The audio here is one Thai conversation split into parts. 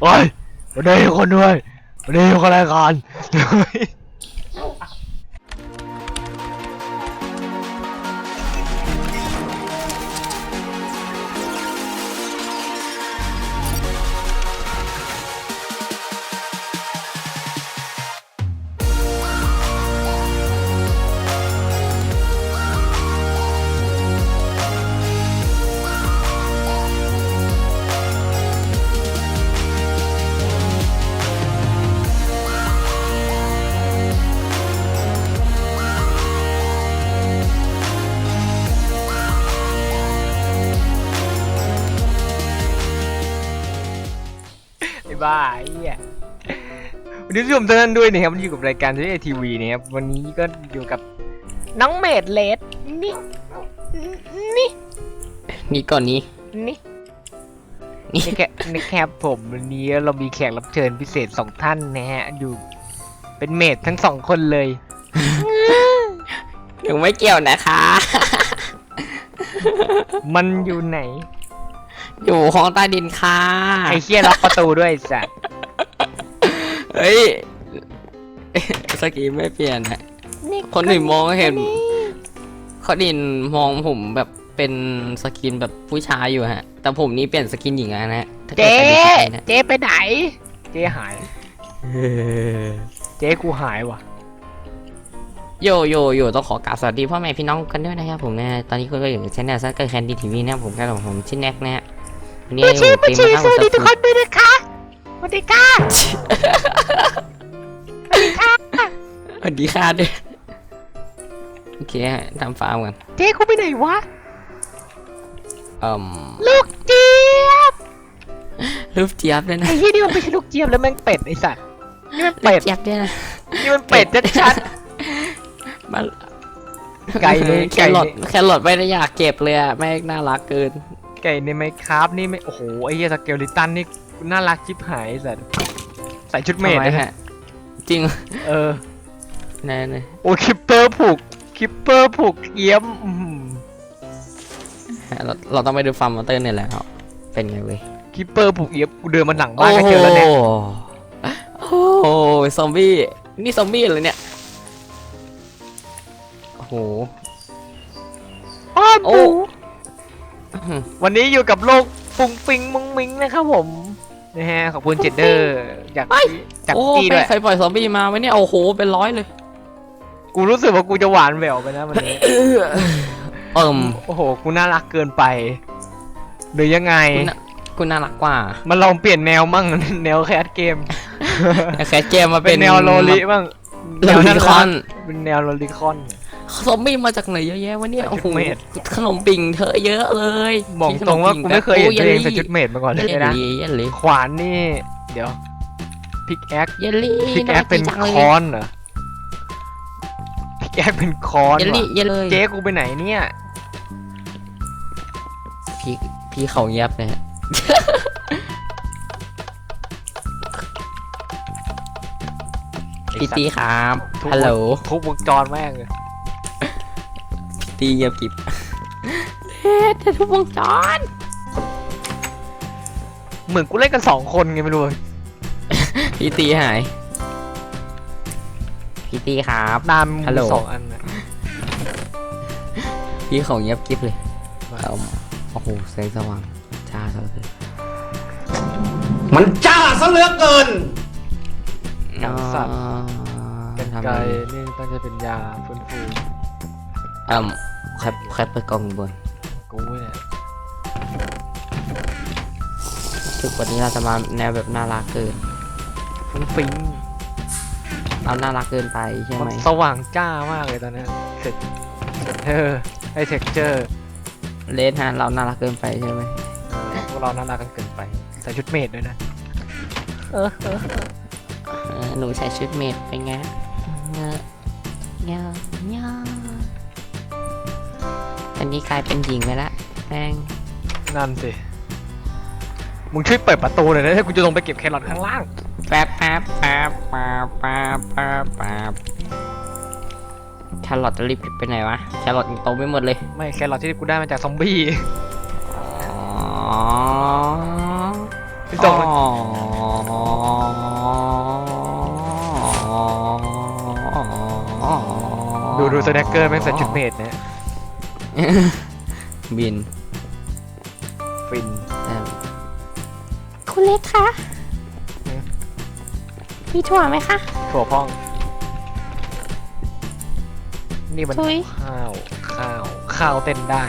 โอ้ยวันนี้คนด้วยวันนี้คนรายการ วันนี้ผู้ชมทุกท่านด้วยนะครับวันนี้อยู่กับรายการทีวีทีวีนะครับวันนี้ก็อยู่กับน้องเมดเลดนี่นี่นี่ก่อนนี้นี่นี่นี่แค่นี่แค่ผมวันนี้เรามีแขกรับเชิญพิเศษสองท่านนะฮะอยู่เป็นเมดทั้งสองคนเลยยังไม่เกี่ยวนะคะ มันอยู่ไหน อยู่ห้องใต้ดินค่ะไอ้เชี่ยล็อกประตูด้วยไอ้สัตว์ เฮ้ยสกีไม่เปลี่ยนฮะ คนอื่นมองเห็นคนอื่นมองผมแบบเป็นสกินแบบผู้ชายอยู่ฮะ แต่ผมนี่เปลี่ยนสกินหญิงแล้วนะฮะถ้ากิดเจ๊ใครดูคลิปนี้นะเจ๊ไปไหน เจ๊หายเออเจ๊กูหายว่ะ โยโยโยต้องขอกราบสวัสดีพ่อแม่พี่น้องกันด้วยนะครับผมนะตอนนี้ก็อยู่ในช่องซักเกอร์แคนดี้ทีวีนะครับผมกับผมชื่อแน็กนะฮะวันนี้มาชีผมมาชีเตรียสวัสดีทุกมาคนด้วยนะคะ สวัสดีค่ะ สวัสดีค่ะด้วยโอเคฮะทำฟาร์มกันเจ๊กูไปไหนวะ เอ่มลูกเจี๊ยบ รูปเจี๊ยบด้วยนะไอ้ที่นี่มันไม่ใช่ลูกเจี๊ยบแล้วแม่งเป็ดไอ้สัตว์ นี่มันรูเป็ปดเจี๊ยบด้วยนะนี่มันเป็ดชัดมันไก่เลยแคไก่รอทเลย แครอทไม่ได้อยากเก็บเลยอะแม่งน่ารักเกิน ๆไก่ในไมครับนี่ไม่ โอ้โห ไอ้เหี้ยสเกลลิตันนี่ น่ารักชิบหายไอ้สัตว์ใส่ชุดเมดทำไนะฮะฮะจริงเออนั่นนะโอ้คิปเปอร์ผูกคิปเปอร์ผูกเอี้ยมอื้อหือเราเราต้องไปดูฟาร์มมอเตอร์เนี่ยแหละครับเป็นไงเว้ยคิปเปอร์ผูกเอี้ยมกูเดินมาหลังบ้านก็เจอแล้วเนี่ยโอ้โหซอมบี้นี่ซอมบี้เลยเนี่ยโอ้โห อ้าวโอ้หมูวันนี้อยู่กับโลกปุงปิงมุงมิงนะครับผม นะฮะขอบคุณเจดเดอร์จากจากโอ้กี้ไปด้วยใครปล่อยซอมบี้มาไว้เนี่ยโอ้โหเป็นร้อยเลย กูรู้สึกว่ากูจะหวานแหววไปนะวันนี้ เอิ่มโอ้โห กูน่ารักเกินไป หรือยังไง คุณน่ะคุณน่ารักกว่ามันลองเปลี่ยนแนวมั่ง แนวแคสเกม แคสเกมมาเป็เป็นนแนวโลลิบ้างโลลิคอน เป็นแนวโลลิคอน ซอมบี้มาจากไหนเยอะแยะวะเนี่ยใส่โอ้ชุโหดเมด ขนมปิ่งเธอเยอะเลยบอกตรงว่ากูไม่เคยเห็นตัวเองใส่ชุดเมดมาก่อนเลยเยลนะลี่เยลลี่ขวานนี่ เดี๋ยวพิกแอคเยลลี่พิกแอคเป็นจังเลยคอนเหรอพิกแอคเป็นคอนเยลลี่ว่ะเยลเลยเจ๊กูไปไหนเนี่ยพี่พี่เขาเงียบนะฮะพี่ตีครับทุกฮัลโหลทุกวงจรแม่งเลย ตีเงียบกิบเฮ็ดทุกวงจรเหมือนกูเล่นกันสองคนไงไม่รู้พี่ตีหาย พี่ตีครับนามฮัลโหลสองอันน่ะพี่เขาเงียบกิบเลยเอาโอ้โหแสงสว่างจ้าซะเลยมันจ้าซะเหลือเกินกังสัตว์อ๋อกันทำไกอะลไรนี่น่าจะเป็นยาฟื้นฟูอืม ใครใครเปิดกล่องอยู่บนกูเนี่ยถึกวันนี้เราจะมาแนวแบบน่ารักเกินฟุ้งฟิ้งเราน่ารักเกินไปใช่มันไหมสว่างจ้ามากเลยตอนนี้เสร็จเออไอเท็กเจอร์เลนฮะเราน่ารักเกินไปใช่ไหมพวกเราน่ารักกันเกินไปใส่ชุดเมดด้วยนะเออหนูใส่ชุดเมดไปไงเงอะเงอะเงอะอั นนี้กลายเป็นหญิงไปละแม่งนั่นสิ มึงช่วยเปิดประตูหน่อยนะถ้ากูจะลงไปเก็บแครอทข้างล่าง แป๊บแป๊บแป๊บแป๊บแป๊บแป๊บแป๊บแครอทจะรีบไปไหนวะแครอทยังโตไม่หมดเลยไม่แครอทที่กูได้มาจากซอมบี้อ๋อพี่ส่งมาดูดูสแน็คเกอร์แม่งใส่ชุดเมดเนี่ย บินฟินแต่คุณเล็กคะอืมมีถั่วไหมคะ ถั่วพอง นี่มันทุย ข้าว ข้าว ข้าวเต้นได้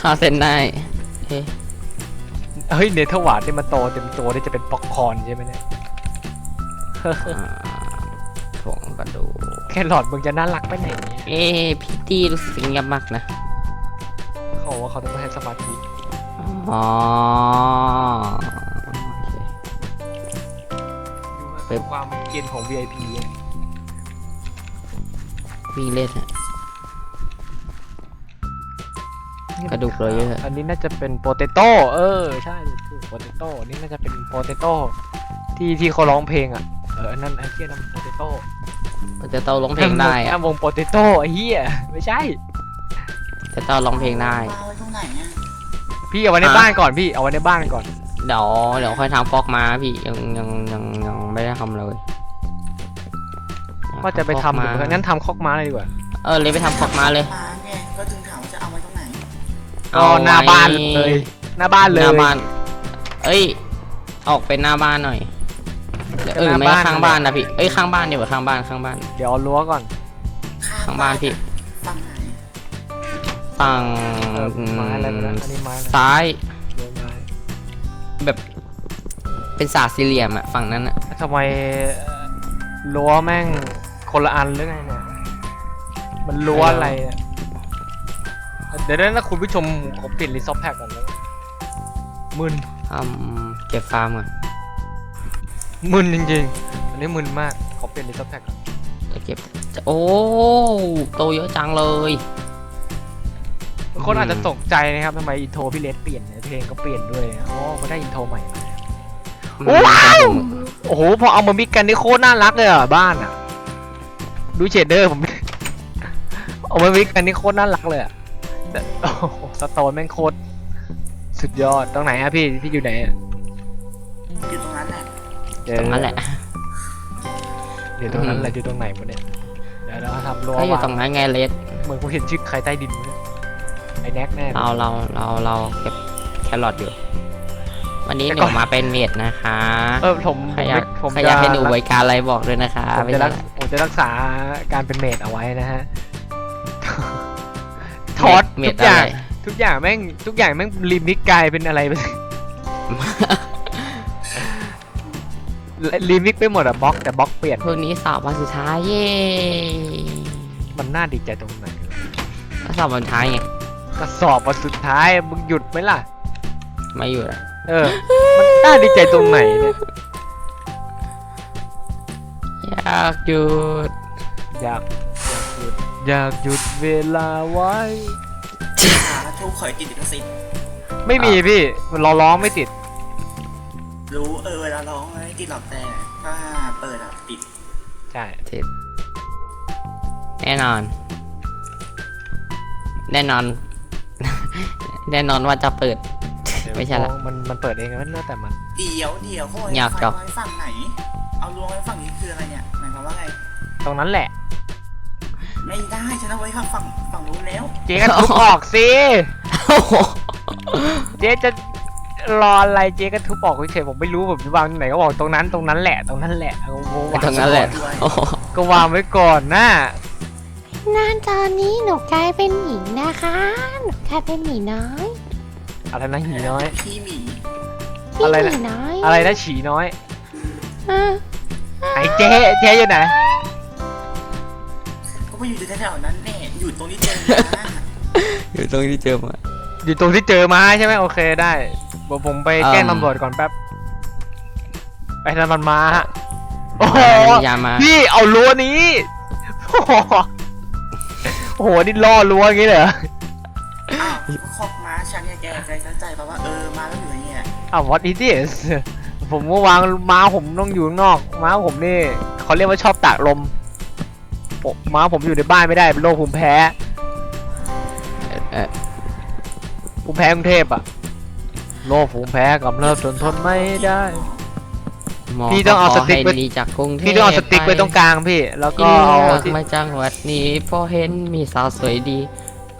ข้าวเส้นได้เฮ้ยเฮ้ยเนเธอร์หวานที่มันโตเต็มตัวนี่จะเป็นป๊อกคอร์นใช่ไหมเนี่ย อ่าผงกระดูกแครอทมึงจะน่ารักไปไหนเนี่ยเอ๊ะพี่ ตี้รู้สึกเงียบมากนะ เขาบอกว่าเขาต้องให้สมาธิอ๋อโอเคดูความเกรียนของ VIP อะวิ่งเล่นฮะกระดูกเลยเยอะ อันนี้น่าจะเป็นโปเตโต้เออ ใช่โปเตโต้นี่น่าจะเป็นโปเตโต้ที่ที่เขาร้องเพลงอะ เอออันนั่นไอ้เหี้ยนั่นโปเตโต้ มันจะเต้าร้องเพลงได้อะวงโปเตโต้ไอ้เหี้ยไม่ใช่ จะเต้าร้องเพลงได้เอาไว้ตรงไหนอะพี่เอาไว้ในอะบ้านก่อนพี่เอาไว้ในบ้านก่อน เดี๋ยวเดี๋ยวค่อยทำฟอกมาพี่ยังยังยังยังไม่ได้ทำเลยว่าจะไปทำฟออกยู่เหมือนกันงั้นทำคอกม้าเลยดีกว่า เออเลยไปทำฟอกมาเลยมาไงก็จึงถามว่าจะเอาไว้ตรงไหนก็หน้าบ้านเลย หน้าบ้านเลยหน้าบ้าน เอ้ย ออกเป็นหน้าบ้านหน่อยเดี๋ยวเออหน้าไม่บ้านข้างบ้านนะพี่เอ้ยข้างบ้านเดี๋ยวาข้างบ้านข้างบ้าน เดี๋ยวเอารั้วก่อน ข้างบ้านพี่ ฝั่งไหนฝั่งเออไม้อะไรไปแล้วอันนี้ไม้อะไร ซ้ายรั้วไม้แบบ เป็นสาสี่เหลี่ยมอะฝั่งนั้นอะทำไมรั้วแม่งคนละอันหรือไงเนี่ย มันรั้วอะไรอะเดี๋ยวนะคุณผู้ชมผมเปลี่ยนรีซอฟแพ็กก่อนแล้วมึนทำเก็บฟาร์มก่อน มึนจริงๆ อันนี้มึนมาก ขอเปลี่ยนรีซอฟแพ็กก่อนจะเก็บจะโอ้โตเยอะจังเลย คนอาจจะตกใจนะครับทำไมอินโทรพี่เลสเปลี่ยนเนี่ยเพลงก็เปลี่ยนด้วยอ๋อมาได้อินโทรใหม่มาว้าวโอ้โห พอเอามามิกกันนี่โคตรน่ารักเลยอะบ้านอะ ดูเชดเดอร์ผม เอามามิกกันนี่โคตรน่ารักเลยอะแต่โอ้โหสโตนแม่งโคตรสุดยอดตรงไหนอะพี่พี่อยู่ไหนอะอยู่ตรงนั้นแหละเดี๋ยว ตรงนั้นแหละเดี๋ยวตรงนั้นแหละอยู่ตรงไหนวะเนี่ยเดี๋ยวเราทำรั้วก็อยู่วางตรงนั้นไงเลสเหมือนกูเห็นชื่อใครใต้ดินวะเนี่ยไอ้แน็กแน่เลย เราเราเราเราเก็บแครอทอยู่ วันนี้แต่หก่นูอน มาเป็นเวทนะคะเออผมใครอยากผมใครจะอยากให้หนูไว้การอะไรบอกด้วยนะคะผมไม่จะใช่รักละผมจะรักษาการเป็นเมดเอาไว้นะฮะทอดเมทุดกอย่างอะไร ทุกอย่างแม่งทุกอย่างแม่งลิมิกกลายเป็นอะไรไป ลิมิกไปหมดอะบล็อกแต่บล็อกเปลี่ยน พวกนี้สอบวันสุดท้ายเย้มันน่าดีใจตรงไหนวะก็สอบวันสุดท้ายไงก็สอบวันสุดท้ายมึงหยุดไหมล่ะ ไม่อยู่ละเออ มันน่าดีใจตรงไหนเนี่ยอยากหยุดอยากอยากหยุดอยากหยุดเวลาไว้ หาทุกข่อยติดลิขสิทธิ์ไม่มีพี่มันเราร้องไม่ติด รู้เออเวลาร้องไม่ติดหรอกแต่ถ้าเปิดอะติดใช่ติดแน่นอน แน่นอน แน่นอนว่าจะเปิด ไม่ใช่ละ มันมันเปิดเองมันแล้วแต่มัน เดี๋ยวเดี๋ยวเขาอยากไฟจบไว้ฝั่งไหน เอาลวงไว้ฝั่งนี้คืออะไรเนี่ยหมายความว่าไงตรงนั้นแหละ ไม่ได้ฉันเอาไว้ข้างฝั่งฝั่งนู้นแล้ว เจ๊ก็ทุบออกสิ โอ้โหเจ๊จะ รออะไรเจ๊ก็ทุบออกเฉยๆผมไม่รู้ผมจะวางตรงไหนก็บอกตรงนั้นตรงนั้นแหละตรงนั้นแหละเอาวางตรงนั้นแหละด้วยโอ้โหก็วางไว้ก่อนนะนานตอนนี้หนูกลายเป็นหญิงนะคะ หนูกลายเป็นหมีน้อย อะไรนะหีน้อย พี่หมีพี่อะไรหนะ มีน้อยอะไรนะฉีน้อยอะไอ้เจ๊เจ๊อยู่ไหนก็มาอยู่แถวๆนั้นแน่อยู่ตรงนี้เจอนะอยู่ตรงที่เจอมาอยู่ตรงที่เจอมาใช่ไหมโอเคได้ เดี๋ยวผมไปแกล้งอืมตำรวจก่อนแป๊บ ไปทำมันมาฮะโอ้โหยามาพี่เอารั้วนี้ โอ้โหโอ้โหนี่ล่อรั้วอย่างงี้เลยเหรออ้าวคอกม้าฉันเนี่ยแกใจฉันใจแปลว่าเออมาแล้วอยู่อย่างเงี้ยอ้าว what is this ผมก็วางม้าผมต้องอยู่ข้างนอกม้าผมนี่เขาเรียกว่าชอบตากลมผมม้าผมอยู่ในบ้านไม่ได้เป็นโรคภูมิแพ้ เออภูมิแพ้กรุงเทพอะ โรคภูมิแพ้กำเริบจนทนไม่ได้ หมอพี่ต้องเอาสติ๊กขไว้ ให้หนีจากกรุงเทพพี่ต้องเอาสติ๊กไว้ตรงกลางพี่ แล้วก็ที่เอาเลือกที่มาจังหวัดนี้เพอเห็นมีสาวสวยดี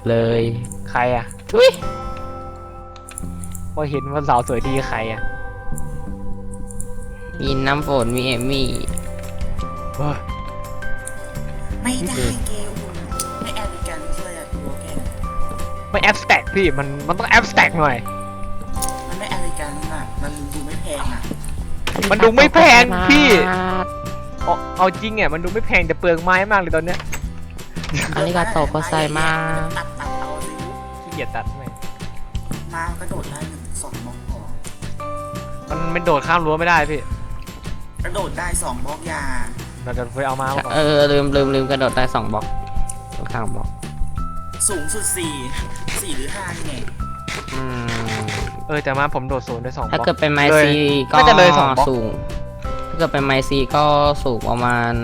เลยใครอะทุยพอเห็นว่าสาวสวยดีใครอะมีน้ำฝนมีเอมมี่เฮ้ยไม่ได้เกลไม่แอบกันเชื่ออยากรู้แกไม่แอบสแต็กพี่มันมันต้องแอบสแต็กหน่อยมัน ไม่แอบกันอะ มันดูไม่แพงอะมันดูไม่แพงพี่เอาเอาจริงอะมันดูไม่แพงแต่เปลืองไม้มากเลยตอนเนี้ยอันนี้ก็โตก็ใส่มาตัดตัดเอาสิขี้เกียจตัดไหมมากระโดดได้หนึ่งสองบล็อกพอมันมันโดดข้ามรั้วไม่ได้พี่กระโดดได้สองบล็อกยาเราจะไปเอามาก่อนเออลืมลืมลืมกระโดดได้สองบล็อกข้างบล็อกสูงสุดสี่สี่หรือห้าไง อืมเออแต่มาผมโดดศูนย์ได้สองบถ้าล็อกเกิดเป็นไมเลยซีก็น่าจะเลยสองบล็อก สูง ถ้าเกิดเป็นไมซีก็สูงประมาณ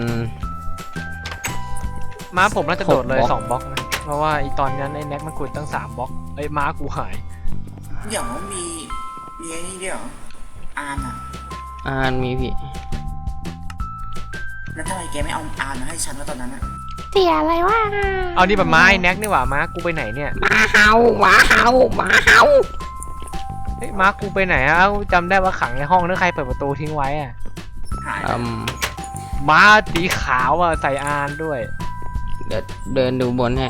ม้าผมน่าจะโดดเลยหกบล็อก สองบล็อกนะเพราะว่าอีตอนนั้นไอ้แน็กมันขุดตั้งสามบล็อกไอ้ยม้ากูหาย เดี๋ยวมีมีไอ้นี่เดี๋ยวอานอะ อ่านมีพี่ แล้วทำไมแกไม่เอาอานมาให้ฉันแล้วตอนนั้นอะ เสียอะไรวะเอานี่แบบม้าไอ้แน็กนี่หว่าม้ากูไปไหนเนี่ยหมาเห่าหมาเห่าหมาเห่าเฮ้ยม้ากูไปไหนอะเอ้าจำได้ว่าขังในห้องนึกใครเปิดประตูทิ้งไว้อะหายอืมม้าสีขาวอะใส่อานด้วย เดี๋ยวเดินดูบนให้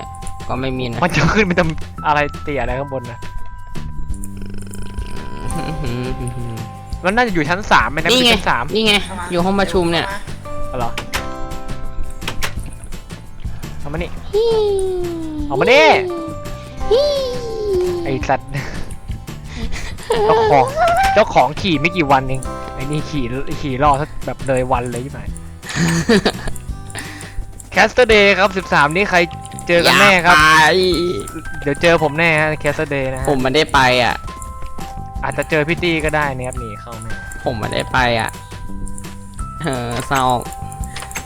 ก็ไม่มีนะมันจะขึ้นไปทำอะไรเตี่ยอะไรข้างบนนะมันน่าจะอยู่ชั้นสามไหมนะนี่เป็นไงชั้นสาม นี่ไง อยู่ห้องประชุมเนี่ย เหรอเอา มานี่ฮี่ เอามาดิฮี่ ไอสัตว์ เจ้าของเจ้าของขี่ไม่กี่วันเองไอ้นี่ขี่ขี่รอสักแบบเลยวันเลยใช่ไหมแคสเตอร์เดย์ครับ 13 นี่ใครเจอกันแน่ครับ อย่าไปเดี๋ยวเจอผมแน่ฮะแคสเตอร์เดย์นะฮะผมไม่ได้ไปอะ อาจจะเจอพี่ตี้ก็ได้นะครับหนีเข้าแม่ผมไม่ได้ไปอะเออเศร้า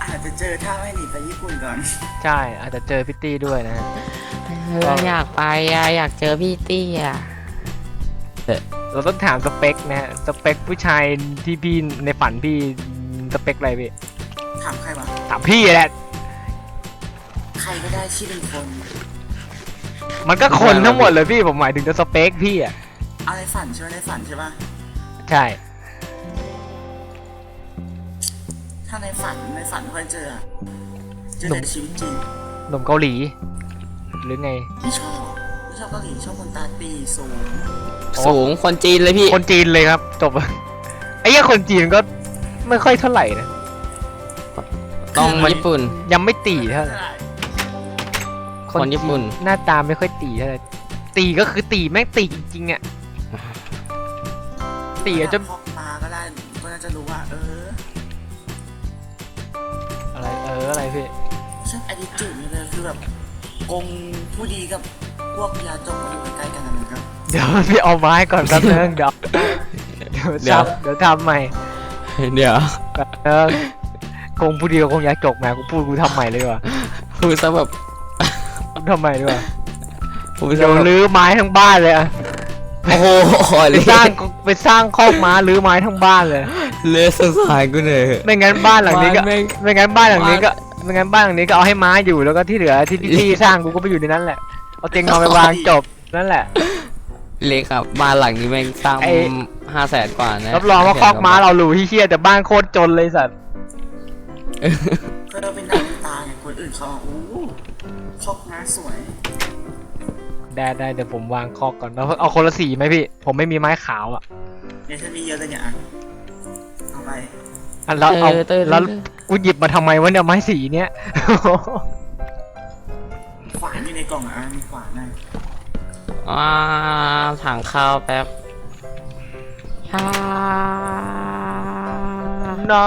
อาจจะเจอถ้าไม่หนีไปญี่ปุ่นก่อน ใช่ อาจจะเจอพี่ตี้ด้วยนะฮะ เอออยากไปอะอยากเจอพี่ตี้อะเราต้องถามสเปคนะฮะ สเปคผู้ชายที่พี่ในฝันพี่สเปคอะไรพี่ ถามใครวะ ถามพี่แหละ ใครก็ได้ที่เป็นคน มันก็คนทั้งหมดเลยพี่ ผมหมายถึงจะสเปคพี่อะ เอาในฝันใช่ไหมในฝันใช่ปะใช่ ถ้าในฝันในฝันไม่ค่อยเจออะเจอแต่ชีวิตจริงหนุ่มเกาหลี หรือไง ไม่ชอบไม่ชอบเกาหลีชอบคนตาตีสูงสูงคนจีนเลยพี่ คนจีนเลยครับ จบ ไอ้เหี้ยคนจีนก็ไม่ค่อยเท่าไหร่นะ ต้องญี่ปุ่น ยังไม่ตีเท่าไหร่คนญี่ปุ่น หน้าตาไม่ค่อยตีเท่าไหร่ตีก็คือตีแม่งตีจริงๆอะตีอะจนพอกมาก็ได้ก็น่าจะรู้ว่า เออ อะไรเอออะไรพี่ชอบอดีจุดนี่เลยคือแบบกงผู้ดีกับพวกยาจงมาอยู่ใกล้ๆกันนะมันก็เดี๋ยวพี่เอาไม้ก่อนแป๊บนึงเดี๋ยวเดี๋ยวเดี๋ยว ทำเดี๋ยวทำใหม่เดี๋ยวแป๊บนึงคงพูดเดียวคงอยากจกแหมกูพูดกูทำใหม่เลยว่ะพูดซะแบบกูทำใหม่ดีกว่าพูดเดี๋ซะยวแบบรื้อไม้ทั้งบ้านเลยอะโอ้โหไปเลยสร้างไปสร้างคอกม้ารื้อไม้ทั้งบ้านเลย เลยสงสารกูเลยไม่งั้นบ้านหลังนี้ก็ บ้านแม่ง ไม่งั้นบ้านหลังนี้ก็บ้านไม่งั้นบ้านหลังนี้ก็เอาให้ม้าอยู่แล้วก็ที่เหลือที่พี่ที่สร้างกูก็ไปอยู่ในนั้นแหละ เอาเตียงนอนไปวางจบนั่นแหละ เล็กครับบ้านหลังนี้แม่งสร้างไอ้ ห้าแสนกว่านะรับรองว่าคอกม้าเราหรูที่เชี่ยแต่บ้านโคตรจนเลยสัตว์ก็เราเป็นหน้าเป็นตาไงคนอื่นเขาอะอู้ชอบน้าสวย ได้ได้เดี๋ยวผมวางคอกก่อนแล้วเอาคนละสีไหมพี่ ผมไม่มีไม้ขาวอะ เนี่ยฉันมีเยอะเลยเนี่ยอะเอา ไปอันแล้วเอาเออเออแล้วกูหยิบมาทำไมวะเนี่ยไม้สีเนี้ย ขวานอยู่ในกล่องอะมีขวานนะอ่าถังข้าวแป๊บอ่านา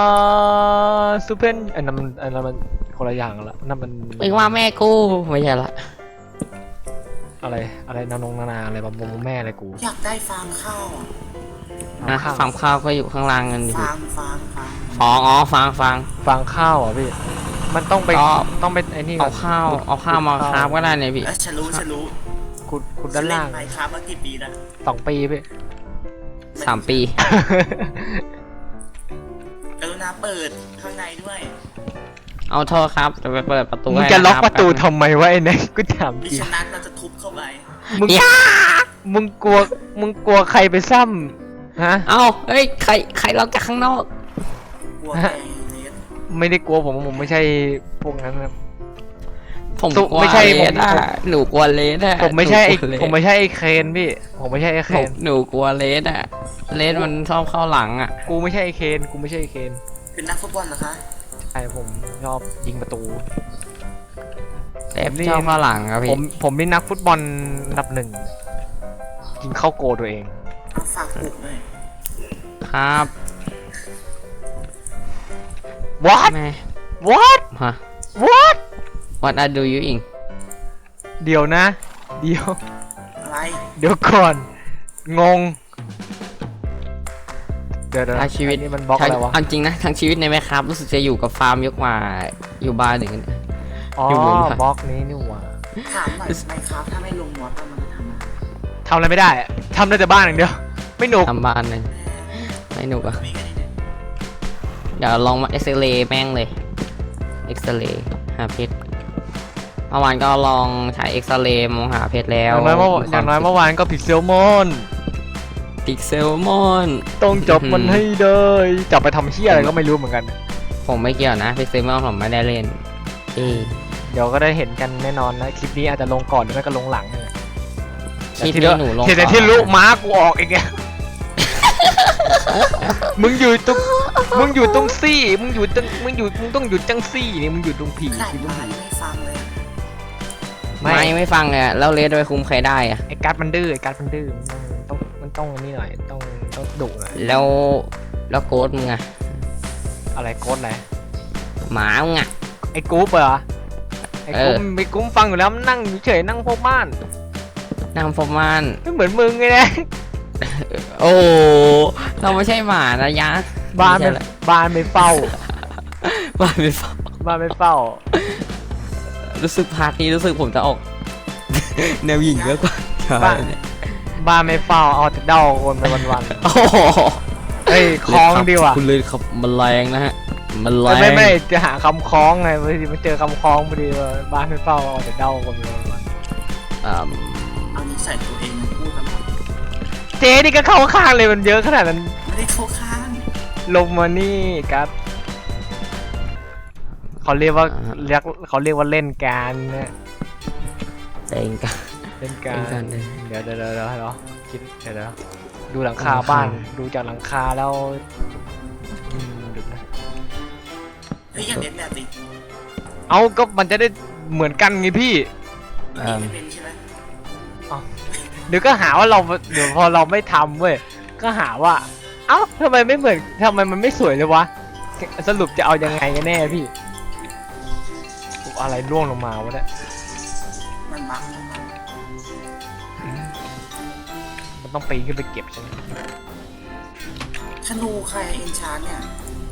ซูเพนอันนั้นมันอันนั้นมันคนละอย่างกันละนั่นมันมึงว่าแม่กูไม่ใช่ละอะไรอะไรนานงนานาอะไรบำบงแม่อะไรกู อยากได้ฟางข้าวอะ นะข้าวฟาร์มข้าวก็อยู่ข้างล่างกันดิฟางฟางฟางอ๋ออ๋อฟางฟาง ฟางข้าวอะพี่ มันต้องไปก็ต้องไปไอ้นี่ก่เอาอนข้าวเอาข้าวมาคราบก็ได้เนี่ยพี่ เอ้ยฉันรู้ฉันรู้ขุดขุดด้านล่างฉัเไปครับมากี่ปีแล้วสองปีพี่ สามปี กรุณาเปิดข้างในด้วยเอาโทษครับจะไปเปิดประตูมึงให้จะล็อกคบประตูทำไมวะไอ้เนี่ยกูถามจมิริงฉะนั้นเราจะทุบเข้าไปมึงอย่ามึงกลัว มึงกลัวใครไปซ้ำ ฮะ เอ้าเฮ้ย ใคร ใครล็อกจากข้างนอก กลัวแกเลสไม่ได้กลัวผมผมไม่ใช่พวกนั้นครับ ผมสุกลัวไม่ใช่เลสอะผม หนูกลัวเลสอะผมไม่ใช่ไอ้หนูกลัวเลสผมไม่ใช่ไอ้เคนพี่ ผมไม่ใช่ไอ้หเคนูนหนูกลัวเลสอะเลสมันชอบเข้าหลังอะกูไม่ใช่ไอ้เคน กูไม่ใช่ไอ้เคนเป็นนักฟุตบอลเหรอคะใช่ผมชอบยิงประตู เลสชอบเข้าหลังอะผพี่ มผมนี่นักฟุตบอลอันดับหนึ่งยิงเข้าโกลตัวเอง เอาฝากปลุกด้วย ครับ what แม่ what ฮะ what What are do you in เดี๋ยวนะ เดี๋ยว อะไรเดี๋ยวก่อน งง เดี๋ยวเดี๋ยวถ้าชีวิตอันนี่มันบล็อกอะไรวะเอาจริงนะทั้งชีวิตในแม่ครับ รู้สึกจะอยู่กับฟาร์มเยอะกว่าอยู่บ้านหนึ่งอ๋อ อยู่บนครับบล็อกนี้นี่หว่าถามหน่อยไหมครับถ้าไม่ลงมอสมันจะทำอะไรทำอะไรไม่ได้อะทำได้แต่บ้านอย่างเดียว ไม่หนุก ทำบ้านหนึ่ง ไม่หนุกอะมีแค่นี้เนี่ยเดี๋ยวลองมาเอ็กซเรย์แม่งเลย เอ็กซเรย์หาเพชร เมื่อวานก็ลองใช้เอ็กซเรย์มองหาเพชรแล้อวย่างน้อยเมื่ออย่างน้อยเมื่อวานก็พิกเซลมอนพิกเซลมอน ต้องจบมันให้ได้จับไปทำเชี่ยอะไรก็ไม่รู้เหมือนกัน ผมไม่เกี่ยวนะพิกเซลมอนผมไม่ได้เล่น เอ้เดี๋ยวก็ได้เห็นกันแน่นอนนะ คลิปนี้อาจจะลงก่อนหรือไม่ก็ลงหลังเนี่ยคลิปนี้หนูลงเห็นแต่ก่อนที่ลุม้ากูออกเองไง มึงอยู่ตรงมึงอยู่ตรงซี่ มึงอยู่ตรงมึงอยู่มึงต้องอยู่จังซี่นี่มึงอยู่ตรงผีขนาดมายังไม่ฟังเลยอะไม่ไม่ไม่ฟังเลยอะแล้วเลสโดยคุมใครได้อะไอ้การ์ดมันดื้อไอ้การ์ดมันดื้อมันต้องมันต้องมันต้องนี่หน่อยต้องต้องดุหน่อยแล้วแล้วโกดมึงอะอะไรโกดอะไรหมามึงอะไอ้กรุ๊ปเหรอไอ้กรุ๊ปเออไอ้กรุ๊ปฟังอยู่แล้วมันนั่งเฉยๆนั่งพวกบ้านนางพมานไม่เหมือนมึงไงนะ โอ้เราไม่ใช่หมานะยะบ้านไม่ไม่ใช่ละบ้านไม่เฝ้า บ้านไม่ฟังบ้านไม่เฝ้า รู้สึกพาร์ทนี้รู้สึกผมจะออก แนวหญิงเยอะกว่าใช่บ้าน บ้านไม่เฝ้าเอาแต่เด้าคนไปวันโอ้โหๆเฮ้ยคล้องดีว่ะคุณเลยครับมันแรงนะฮะมันแรไม่งไม่ไม่จะหาคำคล้องไงพอดีมันเจอคำคล้องพอดีว่าบ้านไม่เฝ้าเอาแต่เด้าคนไปวันอ่าเอานี้ใส่ตัวเองพูดตลอดๆ เจ๊นี่ก็เข้าข้างเลยมันเยอะขนาดนั้น ไม่ได้เข้าข้างลงมานี่ครับเขาเรียกว่าเรียกเขาเรียกว่าเล่นการนะเองกัน เล่นการเล่นการเลยเดี๋ยวเดี๋ยวเดี๋ยวเดี๋ยวเดี๋ยวคิดเดี๋ยวเดี๋ยวดูหลังคาหลังคาบ้านดูจากหลังคาแล้วอืมดูนะเฮ้ยอย่าเล่นแบบนี้เอาก็มันจะได้เหมือนกันไงพี่นี่ไม่เป็นใช่ไหม เดี๋ยวก็หาว่าเราเดี๋ยวพอเราไม่ทำเว้ยก็หาว่า เอ้าทำไมไม่เหมือนทำไมมันไม่สวยเลยวะสรุปจะเอายังไงกันแน่พี่อะไรร่วงลงมาวะเนี่ยมันบักมันต้องปีนขึ้นไปเก็บใช่ไหมธนูใครเอ็นชานเนี่ย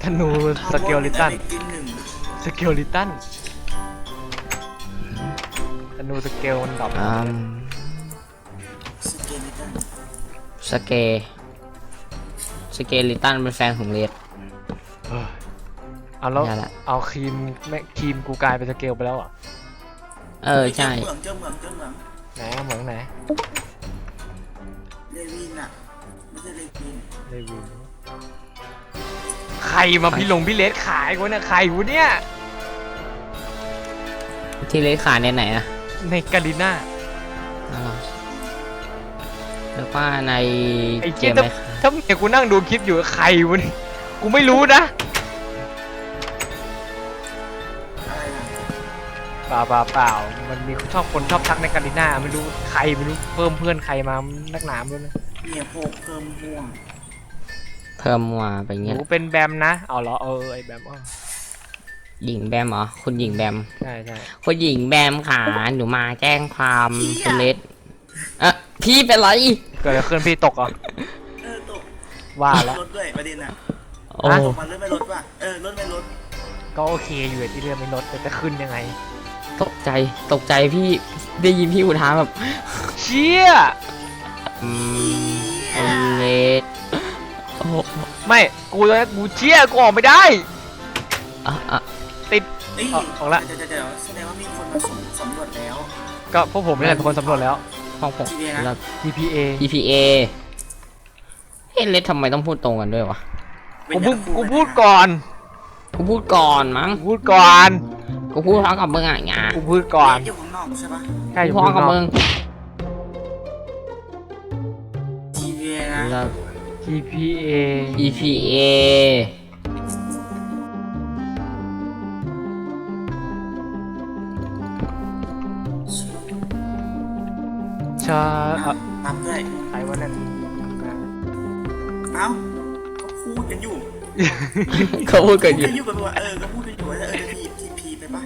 ธนูสเกลลิตันสเกลลิตันธนูสเกลมันดรอป สเกสเกลิตันเป็นแฟนของเลด เออเอาแล้วนี่แหละ เอาครีมแม่ครีมกูกลายเป็นสเกลไปแล้วเหรอะเออใช่เจ้าเหมืองเจ้าเหมืองเจ้าเหมืองไหนอะเหมืองไหนเลวินอะไม่ใช่เลวินเลวินใครมาพี่ลงพี่เลสขายกูเนี่ยใครกูเนี่ยที่เลดขายในไหนอะในกาลิน่าอ๋อ แล้วว่าในไอ้เกเจ๊มถ้าไหมถ้าเมียกูนั่งดูคลิปอยู่ใครวะเนี่ยกูไม่รู้นะอะไรนะเปล่าเปล่าเปล่ามันมีชอบคนชอบทักในกาลิน่าไม่รู้ใครไม่รู้เพิ่มเพื่อนใครมานักหนามด้วยนะเนี่ยพวกเพิ่มม่วงเพิ่มมาไปหเงี้ยนูเป็นแบมนะเอาเหรอเออไอแบมอ๋อหญิงแบมเหรอคุณหญิงแบม ใช่ใช่คุณหญิงแบมค่ะหนูมาแจ้งความคุณเลดเอะ พี่เป็นไร เกิดอะไรขึ้นพี่ตกเหรอเออตกว่าแล้วรถด้วยประเด็นอะโอ้ฮะตกมันรถไม่รถว่ะเออรถไม่รถก็โอเคอยู่ที่เรือไม่ลดแต่จะขึ้นยังไง ตกใจ ตกใจพี่ ได้ยินพี่อุทานแบบเชี่ยอืมเลดไม่กูตอนนี้กูเชี่ยกูออกไม่ได้ อะอะเอ้ยออกออกละ เดี๋ยวเดี๋ยวเดี๋ยวแสดงว่ามีคนมาสำสำรวจแล้ว ก็พวกผมนี่แหละเป็นคนสำรวจแล้ว ห้องผมทีเดียวนะ แล้ว EPA EPA เฮ้ยเลสทำไมต้องพูดตรงกันด้วยวะ กูพูดกูพูดก่อนกูพูดก่อนมั้ง กูพูดก่อนกูพูดพร้อมกับมึงอะงากูพูดก่อนอยู่ข้างนอกใช่ปะ ใช่อกูยู่พร้อมกับมึงทีเดียนะ แล้ว EPA EPA ชาตามด้วยใครวะนั่นเอ้าก็พูดกันอยู่เขาพูดกันอพูดยู่ กันอยู่กันว่าเออก็พูดกันอยู่ว่าเออจะพีทีพีไปปะ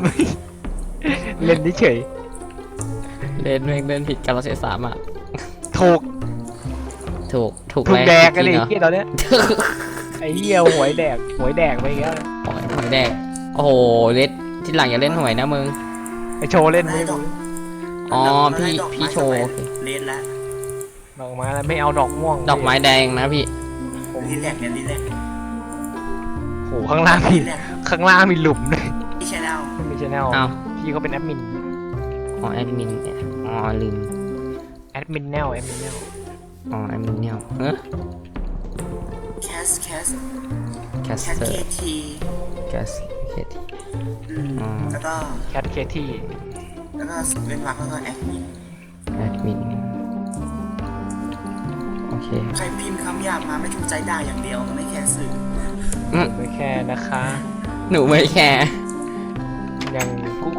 ไม่เล่นเฉยเล่นแม่งเล่นผิดการเสียสามอะ ๆถูกถูก ถูกถูกแดกกันริเลยงๆเฮียตอนเนี้ยไอ้เฮียหวยแดกหวยแดกไปอีกแล้วโอ้ยหวยแดก โอ้โห เล่นที่หลังอย่าเล่นหวยนะมึง ไอโชว์เล่นไม่ได้ อ๋อได้พี่ดอกไม้พี่โชว์ต่อไปเลนแล้วดอกไม้อะไรไม่เอาดอกม่วงดอกไม้แดงนะพี่รีแลกเนี่ยรีแลกโอ้โหข้างล่างมีรีแลกข้างล่างมีหลุมด้วยที่ชแนลไม่มีชแนลอ้าวพี่เขาเป็นแอดมินอ๋อแอดมินเนี่ยอ๋อลืมแอดมินแนลแอดมินแนลอ๋อแอดมินเนี่ยเฮ้ยแคสแคสแคสแคสเตอเคร์ทีแคสเคทีอืมอ๋อแล้วก็แคทเคที่ แล้วก็เป็นวักแล้วก็แอดมินแอดมินโอเคใครพิมพ์คำหยาบมาไม่ถูกใจด่าอย่างเดียวไม่แคร์สื่อไม่แค่นะคะ หนูไม่แคร์ยังกู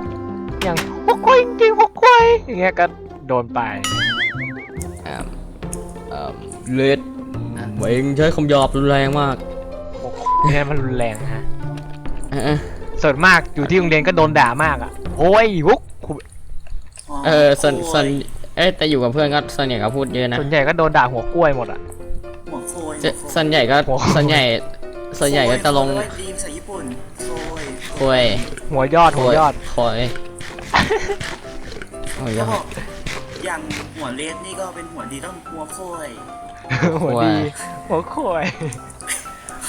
ยังฮกควยจริงๆฮกควยอย่างเงี้ยก็โดนไปเอ่อเอ่อเลดเองใช้คำหยาบรุนแรงมากฮกเนี่ยมันรุนแรงฮะ เออส่วนมากอยู่ที่โรงเรียนก็โดนด่ามากอะโอ้ยฮุก เออส่วนส่วนเอ้ยแต่อยู่กับเพื่อนก็ส่วนใหญ่ก็พูดเยอะนะส่วนใหญ่ก็โดนด่าหัวกล้วยหมดอะหัวโคยจะส่วนใหญ่ก็ส่วนใหญ่ ส่วนใหญ่ก็จะลงโคยดีภาษาญี่ปุ่นโคยคุยหัวยอดหัวยอดคุยหัวยก็อบอดกอย่างหัวเลสนี่ก็เป็นหัวดีต้องหัวโคยหัวดีหัวกล้วย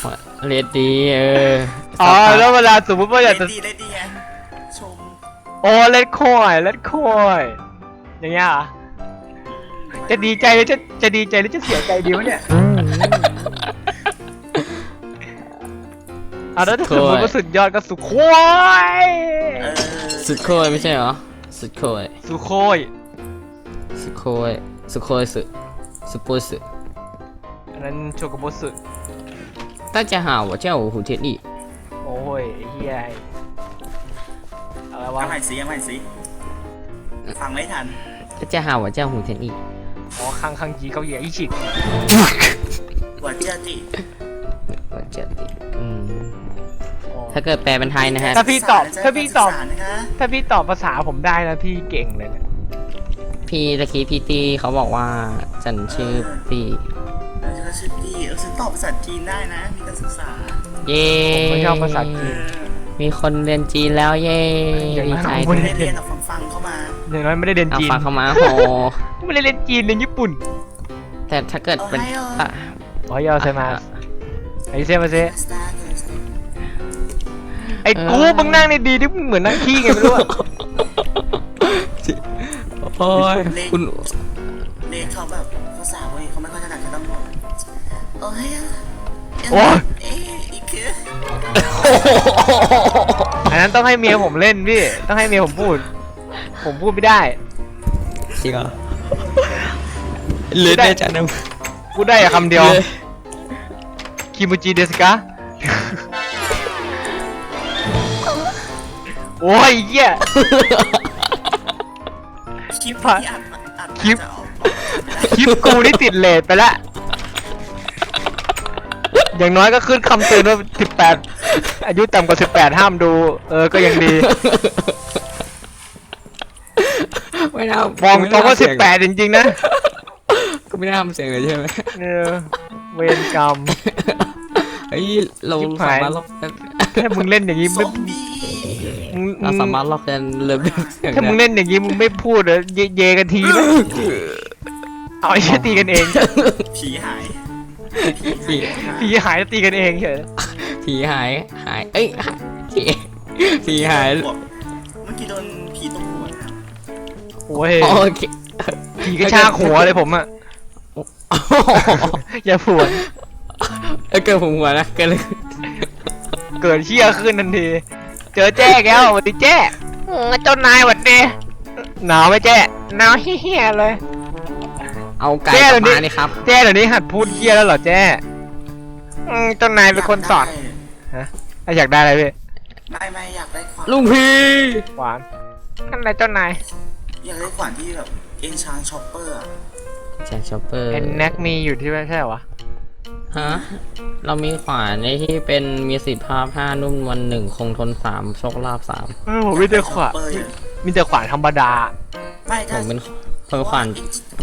หัวเลดดีเอออ๋อแล้วเวลาสมมติว่าอเลยากสจะดีเลสดีไงชม โอ้เล็ดโค้ยเล็ดโค้ยอย่างเงี้ยเหรอจะดีใจหรือจะจะดีใจหรือจะเสียใจดีวะเนี่ยอ่ะแล้วถ้าสมมติว่าสุดยอดก็สุโค้ย เออ สุดโคยไม่ใช่เหรอสุดโคย สุโค้ย สุดโคยสุดโคยสุดสุดปุสุ อันนั้นโชกุโบสุ 大家好我叫胡天意 โอ้ยไอ้เฮีย อะไรวะเอาใม่สีเอาใหม่สีฟังไม่ทันถ้าจะหาว่าเจ้าหูเทนอีกอ๋อข้างข้างจีเขาเหยียอีฉิกวัดเจ้าตีว่าเจะติดอืมถ้าเกิดแปลเป็นไทยนะฮะ ถ้าพี่ตอบถ้าพี่ตอบนะคะถ้าพี่ตอบภาษาผมได้นะพี่เก่งเลยนะพี่ตะคีพี่ตีเขาบอกว่าฉันชื่อพี่ฉันชื่อพี่ฉันตอบภาษาจีนได้นะ มีการศึกษาเย่ผมชอบภาษาจีน มีคนเรียนจีนแล้วเย้อย่างดีนั้นใจผมไม่ไม่ได้เรียนหรอกฟังฟังๆเข้ามาอย่างน้อยไม่ได้เรียนเอาจีนฟังเข้ามาโห ไม่ได้เรียนจีนเรียนญี่ปุ่นแต่ถ้าเกิดเป็นโอไฮโออะอ๋อยอเซมาสไอเซมาเซสตาร์เกอร์สไอ้กูมึงนั่งในดีที่มึงเหมือนนั่งขี้ไงไม่รู้อะโอ้ยคุณเลนเขาแบบภาษาเว้ยเขาไม่ค่อยถนัดเขาต้องบอกโอ้ยโอ้ยเอ๊ะอีกคือ อันนั้นต้องให้เมียผมเล่นพี่ ต้องให้เมียผมพูด ผมพูดไม่ได้ จริงเหรอเลือดได้จังนะพูดได้อะคำเดียว คิมูจิเดสกะโอ้ยเหี้ย คลิปผ่านที่อัดอัดคลิปจะออกคลิปกูนี่ติดเลทไปละ อย่างน้อยก็ขึ้นคำเตือนว่า18อายุต่ำกว่า18ห้ามดู เออก็ยังดีไม่น่ามองตรงว่า18จริงๆนะ ก็ไม่น่าทำเสียงเลยใช่ไหมเออเวรกรรมเฮ้ยเราชิบหาสายมารถล็อกกันถ้ามึงเล่นอย่างนี้ซไม่อมบี้มึงเราสามารถล็อกกันเลิฟเสียงถ้ามึงได้เล่นอย่างนี้มึงไม่พูดเหรอเยเยกันทีไหมเอาไอ้เชี่ยตีกันเองผีหาย ผีผีหายแล้วตีกันเองเฉยผีหายหาย เอ้ยผีผีหายเมื่อกี้โดนผีตบหัวนะครับโอ้ยโอเคผีกระชากหัวเลยผมอะอย่าผวนเอ้ยเกิดผมหัวนะเกิดอะไรขึ้นเกิดเชี่ยขึ้นทันที เจอแจ้แก้วสวัสดีแจ้อืมเจ้านายสวัสดีหนาวไหมแจ้หนาวเฮี้ยๆเลย เอาไก่แก้กวลับนี่มานี่ครับแจ้เดี๋ยวนี้หัดพูดเฮี้ยแล้วเหรอแจ้อืมเจ้านายเป็นคนสอนยากได้อะอยากได้อะไรพี่ไม่ไม่อยากได้ขวานลุงพีหวานนั่นอะไรเจ้านายอยากได้ขวานที่แบบเอ็นชานช็อปเปอร์อะแจ็คชอปเปอร์เอ็นแน็กมีอยู่ที่ไม่ใช่เหรอวะฮะเรามีขวานในที่เป็นมีสิทธิภาพห้านุ่มนวลหนึ่งคงทนสามโชคลาภสามเออผมมีแต่ขวานช็อปเปอร์เยอะมีแต่ขวานธรรมดาไม่ผถ้ามเป็น คนขวาน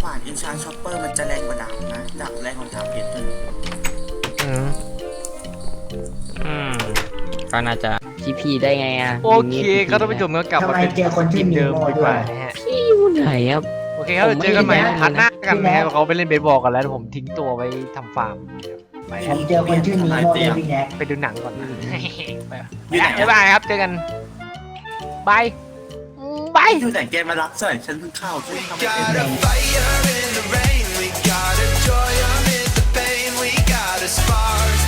ขวานเอ็นชานช็อปเปอร์มันจะแรงกว่าดาบนะดาบแรงของดาบเพชรเลยอืมอืมก็น่าจะจีพีได้ไงอะโอเคก็ต้องไปชมกันกลับมาเป็นทำไมเจอคนที่มีเดิมโม่ดีกว่าด้วยนะฮะ พี่อยู่ไหนครับ โอเคครับผมเดี๋ยวเจอกันใหม่ไม่เห็นพัดหน้ากันนะพี่ฮะแน็กเขาไปเล่นเบสบอลกันแล้วเดี๋ยวผมทิ้งตัวไว้ทำฟาร์มไปผมเจอคนชื่อนีโม่ด้วยพี่แน็ก ไปดูหนังก่อนไปอยู่ไหนบ๊ายบายครับ เจอกันบาย บายอยู่ไหนแกมารับสอยฉันเพิ่งเข้าฉันทำไม่เป็น got a fire in the rain. We got a joy amid the pain. We got a spark